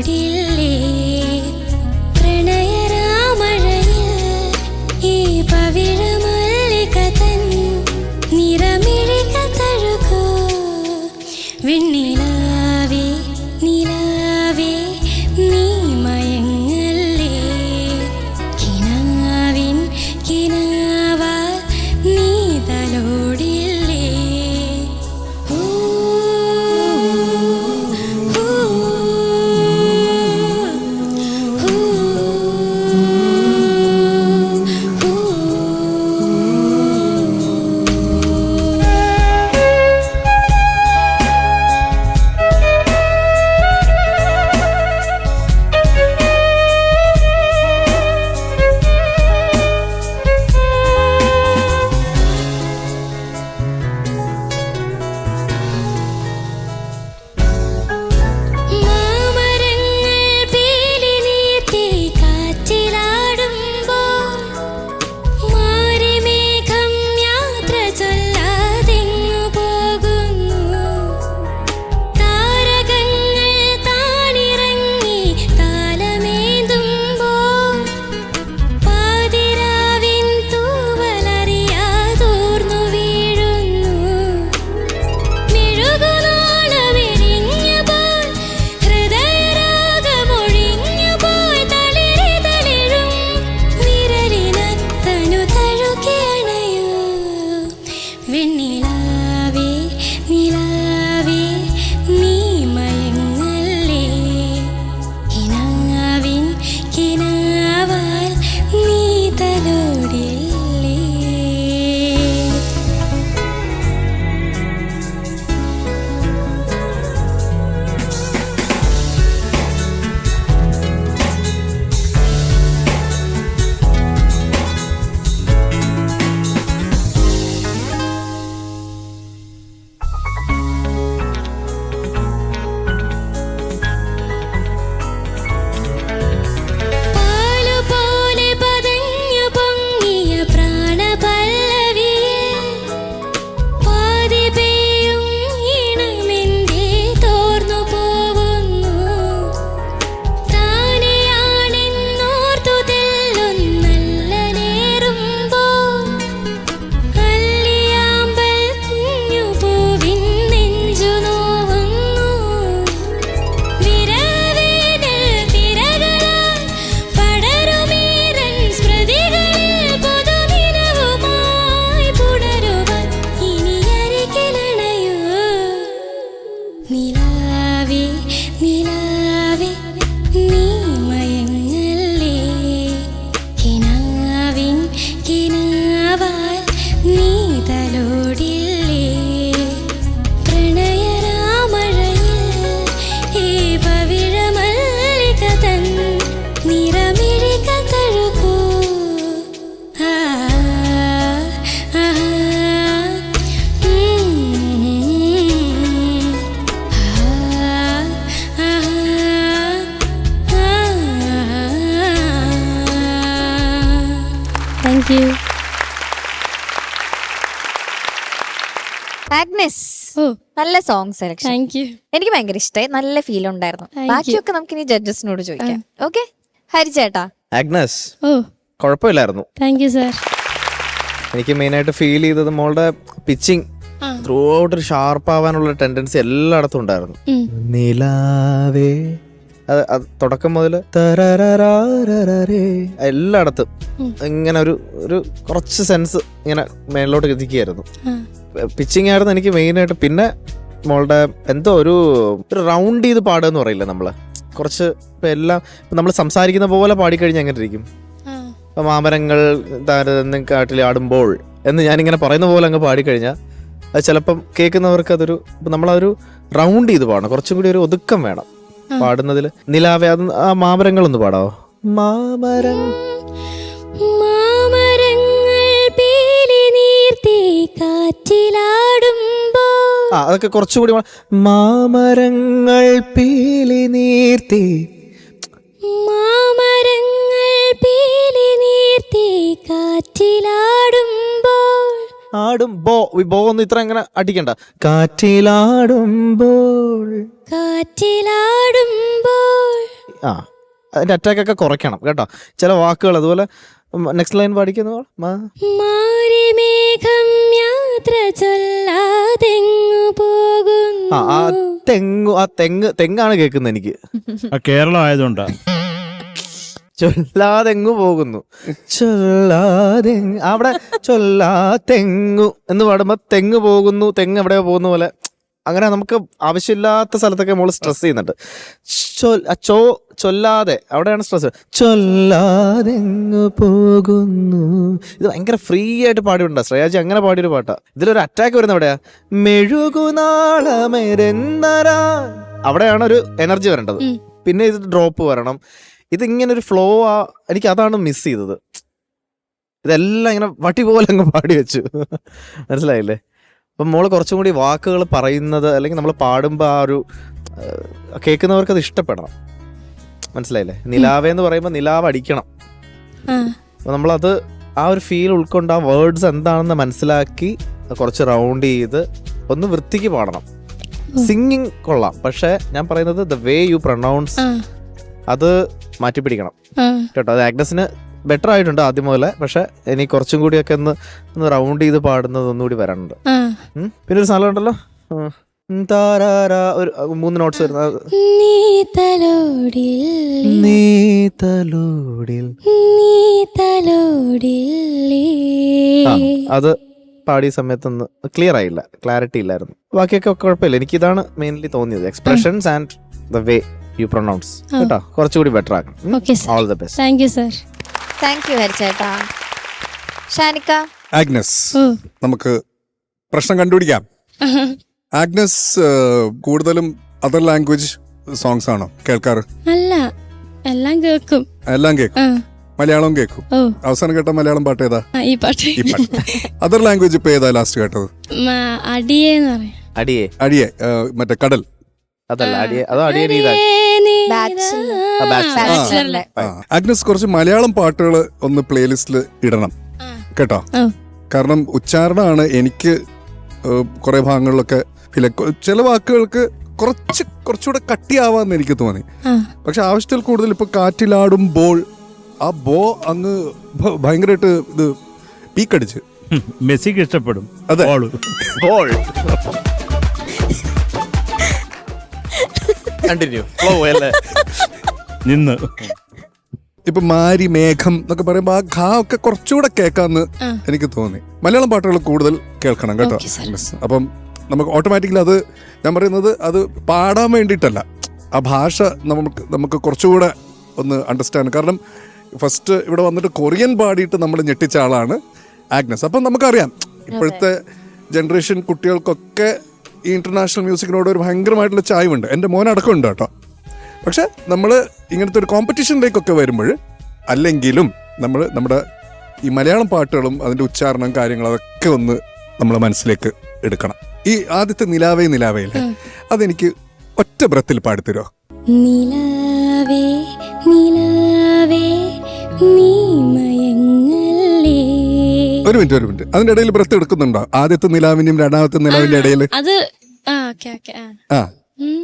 തലോടില്ലേ കിനാവാൽ നീ തലോടില്ലേ പ്രണയരാമഴയിൽ ഈ പവിഴമല്ലിക തൻ നിറമിഴിക തഴുകൂ. ആ ആ ഉം ആ താങ്ക് യു ആഗ്നസ് ഓ നല്ല സോങ് സെലക്ഷൻ താങ്ക് യു എനിക്ക് ഭയങ്കര ഇഷ്ടമായി നല്ല ഫീൽ ഉണ്ടായിരുന്നു. ബാക്കിയൊക്കെ നമുക്ക് ഇനി ജഡ്ജസിനോട് ചോദിക്കാം. ഓക്കെ ഹരിചേട്ടാ. ആഗ്നസ് ഓ. കുഴപ്പമില്ലായിരുന്നു. താങ്ക് യു സർ എനിക്ക് മെയിനായിട്ട് ഫീൽ ചെയ്തത് മോളുടെ പിച്ചിങ്. ത്രൂ ഔട്ട് ഒരു ഷാർപ്പ് ആവാനുള്ള ടെൻഡൻസി എല്ലായിടത്തും ഉണ്ടായിരുന്നു. നിലാവേ. അത് തുടക്കം മുതൽ എല്ലായിടത്തും. ഇങ്ങനെ ഒരു ഒരു കുറച്ച് സെൻസ് ഇങ്ങനെ മേളിലോട്ട് എത്തിക്കുകയായിരുന്നു. പിച്ചിങ് ആയിരുന്നു എനിക്ക് മെയിനായിട്ട് പിന്നെ മോളുടെ എന്തോ ഒരു ഒരു റൗണ്ട് ചെയ്ത് പാടുക എന്ന് പറയില്ല നമ്മൾ? കുറച്ച് ഇപ്പൊ എല്ലാം നമ്മൾ സംസാരിക്കുന്ന പോലെ പാടിക്കഴിഞ്ഞാൽ അങ്ങനെ ഇരിക്കും. ആ. ഇപ്പൊ മാമരങ്ങൾ താരതമ്യം കാട്ടിൽ ആടുമ്പോൾ എന്ന് ഞാനിങ്ങനെ പറയുന്ന പോലെ അങ്ങ് പാടിക്കഴിഞ്ഞാൽ അത് ചിലപ്പം കേൾക്കുന്നവർക്ക് അതൊരു ഇപ്പൊ നമ്മളതൊരു റൗണ്ട് ചെയ്ത് പാടണം. കുറച്ചും കൂടി ഒരു ഒതുക്കം വേണം പാടുന്നതിൽ നിലാവേ അത് ആ മാമരങ്ങൾ ഒന്ന് പാടാവോ? മാമരം. കാറ്റിലാടുമ്പോൾ ആ അതൊക്കെ കുറച്ചുകൂടി മാ- മാമരങ്ങൾ പീലി നീർത്തി. മാമരങ്ങൾ പീലി നീർത്തി കാറ്റിലാടുമ്പോൾ ആടും ബോ ഈ ബോ ഒന്നും ഇത്ര അങ്ങനെ അടിക്കണ്ട. കാറ്റിലാടുമ്പോൾ കാറ്റിലാടുമ്പോൾ ആ അതിന്റെ അറ്റാക്ക് ഒക്കെ കുറയ്ക്കണം കേട്ടോ. ചില വാക്കുകൾ അതുപോലെ നെക്സ്റ്റ് ലൈൻ പാടിക്കുന്ന മാറി മേഘം യാത്ര ചൊല്ലാതെങ്ങു ആ തെങ്ങു ആ തെങ്ങ് തെങ്ങാണ് കേൾക്കുന്നത് എനിക്ക്. ആ കേരളം ആയതുകൊണ്ടാ. ചൊല്ലാതെങ്ങു പോകുന്നു. ചൊല്ലാതെ അവിടെ ചൊല്ലാ തെങ്ങു എന്ന് പാടുമ്പോ തെങ്ങ് പോകുന്നു തെങ്ങ് എവിടെയോ പോകുന്ന പോലെ അങ്ങനെ നമുക്ക് ആവശ്യമില്ലാത്ത സ്ഥലത്തൊക്കെ മോൾ സ്ട്രെസ് ചെയ്യുന്നുണ്ട്. ചോ ചൊല്ലാതെ അവിടെയാണ് സ്ട്രെസ് ചൊല്ലാതെ പോകുന്നു. ഇത് ഭയങ്കര ഫ്രീ ആയിട്ട് പാടിയിട്ടുണ്ട്. ശ്രേയാജി അങ്ങനെ പാടിയൊരു പാട്ടാ. ഇതിലൊരു അറ്റാക്ക് വരുന്ന എവിടെയാ? മെഴുകുനാളമെരുന്നരാ അവിടെയാണ് ഒരു എനർജി വരേണ്ടത്. പിന്നെ ഇത് ഡ്രോപ്പ് വരണം. ഇതിങ്ങനെ ഒരു ഫ്ലോ ആ എനിക്ക് അതാണ് മിസ് ചെയ്തത്. ഇതെല്ലാം ഇങ്ങനെ വട്ടി പോലെ അങ്ങ് പാടി വെച്ചു. മനസ്സിലായില്ലേ? അപ്പം മോൾ കുറച്ചും കൂടി വാക്കുകൾ പറയുന്നത് അല്ലെങ്കിൽ നമ്മൾ പാടുമ്പോൾ ആ ഒരു കേൾക്കുന്നവർക്ക് അത് ഇഷ്ടപ്പെടണം. മനസ്സിലായില്ലേ? നിലാവേ എന്ന് പറയുമ്പോൾ നിലാവ് അടിക്കണം. അപ്പം നമ്മളത് ആ ഒരു ഫീൽ ഉൾക്കൊണ്ട് ആ വേർഡ്സ് എന്താണെന്ന് മനസ്സിലാക്കി കുറച്ച് റൗണ്ട് ചെയ്ത് ഒന്ന് വൃത്തിക്ക് പാടണം. സിംഗിങ് കൊള്ളാം. പക്ഷേ ഞാൻ പറയുന്നത് ദ വേ യു പ്രൊണൗൺസ് അത് മാറ്റിപ്പിടിക്കണം. കേട്ടോ? അത് ആഗ്നസിന് ബെറ്റർ ആയിട്ടുണ്ട് ആദ്യം മുതലേ. പക്ഷെ ഇനി കുറച്ചും കൂടിയൊക്കെ ഒന്ന് ഒന്ന് റൗണ്ട് ചെയ്ത് പാടുന്നത് ഒന്നുകൂടി വരാനുണ്ട്. പിന്നെ ഒരു സാധനം ഉണ്ടല്ലോ? ഒരു മൂന്ന് നോട്ട്സ് വരുന്നത് അത്. പാടിയ സമയത്തൊന്ന് ക്ലിയർ ആയില്ല ക്ലാരിറ്റി ഇല്ലായിരുന്നു. ബാക്കിയൊക്കെ കുഴപ്പമില്ല. എനിക്ക് ഇതാണ് മെയിൻലി തോന്നിയത് expressions and the way you pronounce കേട്ടോ? കുറച്ചുകൂടി ബെറ്റർ ആക്കണം. All the best thank you sir thank you ഹരിച്ചേട്ടാ ഷാനിക്ക? Agnes നമുക്ക് പ്രശ്നം കണ്ടുപിടിക്കാം. ആഗ്നസ് കൂടുതലും അതർ ലാംഗ്വേജ് സോങ്സ് ആണോ? കേൾക്കാറ്? അല്ല എല്ലാം കേൾക്കും. എല്ലാം കേൾക്കും. മലയാളം കേൾക്കും. അവസാനം കേട്ട മലയാളം പാട്ട് ഏതാ? ഈ പാട്ട്. ഈ പാട്ട്. അതർ ലാംഗ്വേജ് ഇപ്പൊ ഏതാ ലാസ്റ്റ് കേട്ടത്? പറയാം. അടിയേ. അടിയെ മറ്റേ കടൽ. അതല്ല അടിയേ. അതോ അടിയേ ബാച്ചിലറിലെ ആ, കുറച്ച് മലയാളം പാട്ടുകൾ ഒന്ന് പ്ലേലിസ്റ്റിൽ ഇടണം. കേട്ടോ? കാരണം ഉച്ചാരണമാണ് എനിക്ക് കുറെ ഭാഗങ്ങളിലൊക്കെ ഫില ചില വാക്കുകൾക്ക് കുറച്ച് കുറച്ചുകൂടെ കട്ടിയാവാന്ന് എനിക്ക് തോന്നി. പക്ഷെ ആവശ്യത്തിൽ കൂടുതൽ ഇപ്പൊ കാറ്റിലാടുമ്പോൾ ആ ബോ അങ്ങ് ഭയങ്കരമായിട്ട് ഇത് പീക്കടിച്ച്. മെസ്സിക്ക് ഇഷ്ടപ്പെടും. അതെ. ബോൾ. കണ്ടിന്യൂ ഫ്ലോ അല്ലേ? നിന്ന്. ഇപ്പൊ മാരി മേഘം എന്നൊക്കെ പറയുമ്പോ ആ ഘാ ഒക്കെ കുറച്ചുകൂടെ കേൾക്കാന്ന് എനിക്ക് തോന്നി. മലയാളം പാട്ടുകൾ കൂടുതൽ കേൾക്കണം കേട്ടോ. അപ്പം നമുക്ക് ഓട്ടോമാറ്റിക്കലി അത് ഞാൻ പറയുന്നത് അത് പാടാൻ വേണ്ടിയിട്ടല്ല. ആ ഭാഷ നമുക്ക് നമുക്ക് കുറച്ചുകൂടെ ഒന്ന് അണ്ടർസ്റ്റാൻഡ് കാരണം ഫസ്റ്റ് ഇവിടെ വന്നിട്ട് കൊറിയൻ പാടിയിട്ട് നമ്മൾ ഞെട്ടിച്ച ആളാണ് ആഗ്നസ്. അപ്പം നമുക്കറിയാം ഇപ്പോഴത്തെ ജനറേഷൻ കുട്ടികൾക്കൊക്കെ ഈ ഇന്റർനാഷണൽ മ്യൂസിക്കിനോട് ഒരു ഭയങ്കരമായിട്ടുള്ള ചായവുണ്ട്. എന്റെ മോനടക്കം ഉണ്ട് കേട്ടോ. പക്ഷേ നമ്മൾ ഇങ്ങനത്തെ ഒരു കോമ്പറ്റീഷനിലേക്കൊക്കെ വരുമ്പോൾ അല്ലെങ്കിലും നമ്മൾ നമ്മുടെ ഈ മലയാളം പാട്ടുകളും അതിന്റെ ഉച്ചാരണം കാര്യങ്ങൾ അതൊക്കെ ഒന്ന് നമ്മൾ മനസ്സിലേക്ക് എടുക്കണം. ഈ ആദ്യത്തെ നിലാവേ നിലാവയില്ലേ അതെനിക്ക് ഒറ്റ ബ്രത്തിൽ പാടിത്തരോ നിലാവേ നിലാവേ നീ ഒരു മിനിറ്റ് ഒരു മിനിറ്റ്. അതിന്റെ ഇടയിൽ ബ്രത്ത് എടുക്കുന്നുണ്ടോ? ആദ്യത്തെ നിലാവിന്റെയും രണ്ടാമത്തെ നിലാവിന്റെ ഇടയിൽ? അത് ആ ഓക്കെ ഓക്കെ ആ. ആ.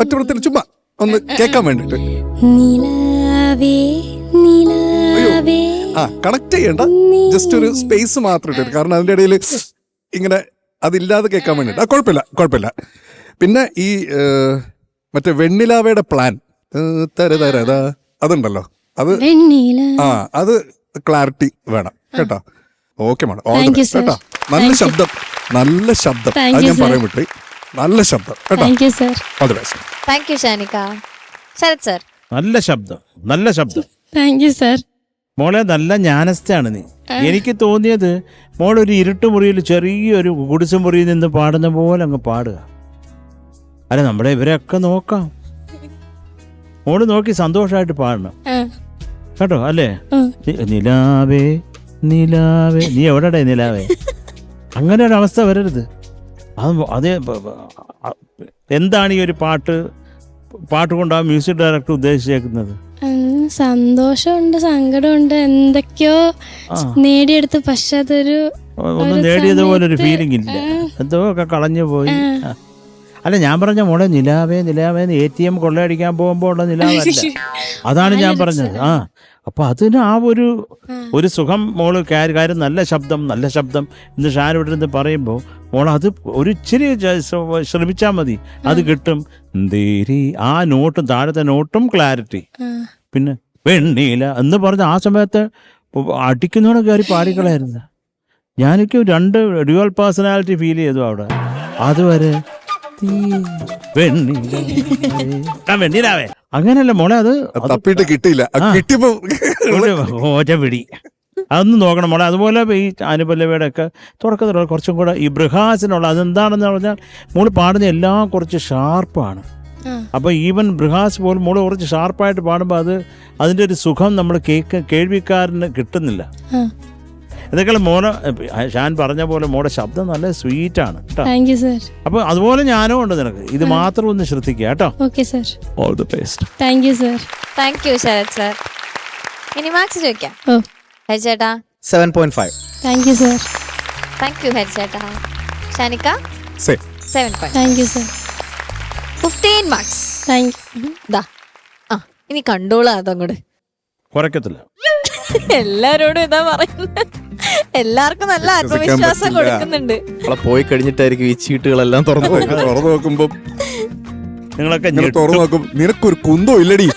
ഒറ്റ ബ്രത്തിൽ ചുമ്മാ ഒന്ന് കേൾക്കാൻ വേണ്ടിട്ട്. നിലാവേ നിലാവേ. ആ കണക്ട് ചെയ്യണ്ട. ജസ്റ്റ് ഒരു സ്പേസ് മാത്രം ഇട്ടു കാരണം അതിന്റെ ഇടയിൽ ഇങ്ങനെ അതില്ലാതെ കേൾക്കാൻ വേണ്ടിട്ട്. ആ കുഴപ്പമില്ല കുഴപ്പമില്ല. പിന്നെ ഈ മറ്റേ വെണ്ണിലാവയുടെ പ്ലാൻ തര തരതാ അതുണ്ടല്ലോ. അത് വെണ്ണില. ആ അത് ക്ലാരിറ്റി വേണം. കേട്ടോ? Okay madam. കേട്ടോ. നല്ല ശബ്ദം. നല്ല ശബ്ദം. അത് ഞാൻ. പറയാൻ വിട്ടു. നല്ല ശബ്ദം. കേട്ടോ? Thank you sir all the best thank you Shanika Sarath sir നല്ല ശബ്ദം. നല്ല ശബ്ദം. താങ്ക് യു സർ മോളെ നല്ല ജ്ഞാനസ്ഥയാണ് നീ. എനിക്ക് തോന്നിയത് മോൾ ഒരു ഇരുട്ട് മുറിയിൽ ചെറിയൊരു കുടിസ മുറിയിൽ നിന്ന് പാടുന്ന പോലെ അങ്ങ് പാടുക. അല്ല നമ്മളെ ഇവരെയൊക്കെ നോക്കാം. മോൾ നോക്കി സന്തോഷമായിട്ട് പാടണം. കേട്ടോ അല്ലേ. നിലാവേ നിലാവേ. നീ എവിടെടേ നിലാവേ? അങ്ങനെ ഒരു അവസ്ഥ വരരുത്. അത് അത് എന്താണ് ഈ ഒരു പാട്ട്? പാട്ട് കൊണ്ടാ ആ മ്യൂസിക് ഡയറക്ടർ ഉദ്ദേശിച്ചേക്കുന്നത്? സന്തോഷമുണ്ട് സങ്കടമുണ്ട് എന്തൊക്കെയോ. നേടിയെടുത്ത് പക്ഷെ അതൊരു ഒന്നും നേടിയതുപോലെ ഒരു ഫീലിംഗ് ഇല്ല. എന്തോ ഒക്കെ കളഞ്ഞു പോയി. അല്ല ഞാൻ പറഞ്ഞ മോളെ നിലാവേ നിലാവേ എ ടി എം കൊള്ളയടിക്കാൻ പോകുമ്പോൾ ഉള്ള നിലാവല്ല. അതാണ് ഞാൻ പറഞ്ഞത്. ആ. അപ്പൊ അതിന് ആ ഒരു ഒരു സുഖം മോൾ കാര്യം നല്ല ശബ്ദം നല്ല ശബ്ദം. എന്ന് ഷാൻ ഇവിടെ നിന്ന് പറയുമ്പോൾ മോൾ അത് ഒരു ഇച്ചിരി ശ്രമിച്ചാൽ മതി. അത് കിട്ടും. ദേരി ആ നോട്ടും താഴത്തെ നോട്ടും ക്ലാരിറ്റി പിന്നെ വെണ്ണീല എന്ന് പറഞ്ഞ ആ സമയത്ത് അടിക്കുന്നോടെ കയറി പാടിക്കളായിരുന്നു ഞാനൊക്കെ രണ്ട് ഡ്യുവൽ പേഴ്സണാലിറ്റി ഫീൽ ചെയ്തു അവിടെ. അതുവരെ വെണ്ണീല വെണ്ണീലാവേ. അങ്ങനെയല്ല മോളെ അത് തപ്പിട്ട് തപ്പിയിട്ട് കിട്ടിയില്ല. കിട്ടിയപ്പോ പിടി. അതൊന്നും നോക്കണം മോളെ. അതുപോലെ ഈ അനുപല്ലവയുടെ ഒക്കെ തുടക്കത്തിലുള്ള കുറച്ചും കൂടെ ഈ ബൃഹാസിനുള്ള അതെന്താണെന്ന് പറഞ്ഞാൽ മോൾ പാടുന്ന എല്ലാം കുറച്ച് ഷാർപ്പാണ്. അപ്പൊ അപ്പോൾ ഈവൻ ബൃഹാസ് പോലും മോൾ കുറച്ച് ഷാർപ്പായിട്ട് പാടുമ്പോൾ അത് അതിന്റെ ഒരു സുഖം നമ്മൾ കേക്ക് കേൾവിക്കാരന് കിട്ടുന്നില്ല. ഇതൊക്കെ മോളെ ഷാൻ പറഞ്ഞ പോലെ മോടെ ശബ്ദം നല്ല സ്വീറ്റാണ് ആണ് താങ്ക് യു സർ അപ്പോൾ അതുപോലെ ഞാനും ഉണ്ട് നിനക്ക്. ഇത് മാത്രം ഒന്ന് ശ്രദ്ധിക്കുക കേട്ടോ. Okay sir all the best thank you sir thank you Sarath sir ഇനി മാർക്സ് ചോദിക്കാം. ഓ. ഹരിച്ചേട്ടാ. Seven point five thank you sir thank you ഹരിച്ചേട്ടാ. ഷാനിക്ക? Same. Seven point thank you sir fifteen marks thank you ദാ. ആ ഇനി കണ്ടോളാം അതങ്ങോട്ട്. കുറയ്ക്കത്തില്ല. എല്ലാരോടും ഇതാ പറയുന്നത് എല്ലാവർക്കും നല്ല ആത്മവിശ്വാസം. കൊടുക്കുന്നുണ്ട്. പോയി കഴിഞ്ഞിട്ടായിരിക്കും ഈ ചീട്ടുകളെല്ലാം തുറന്നു തുറന്നു നോക്കുമ്പോ. നിങ്ങളൊക്കെ തുറന്നു നോക്കും നിനക്കൊരു കുന്തോ ഇല്ലടി.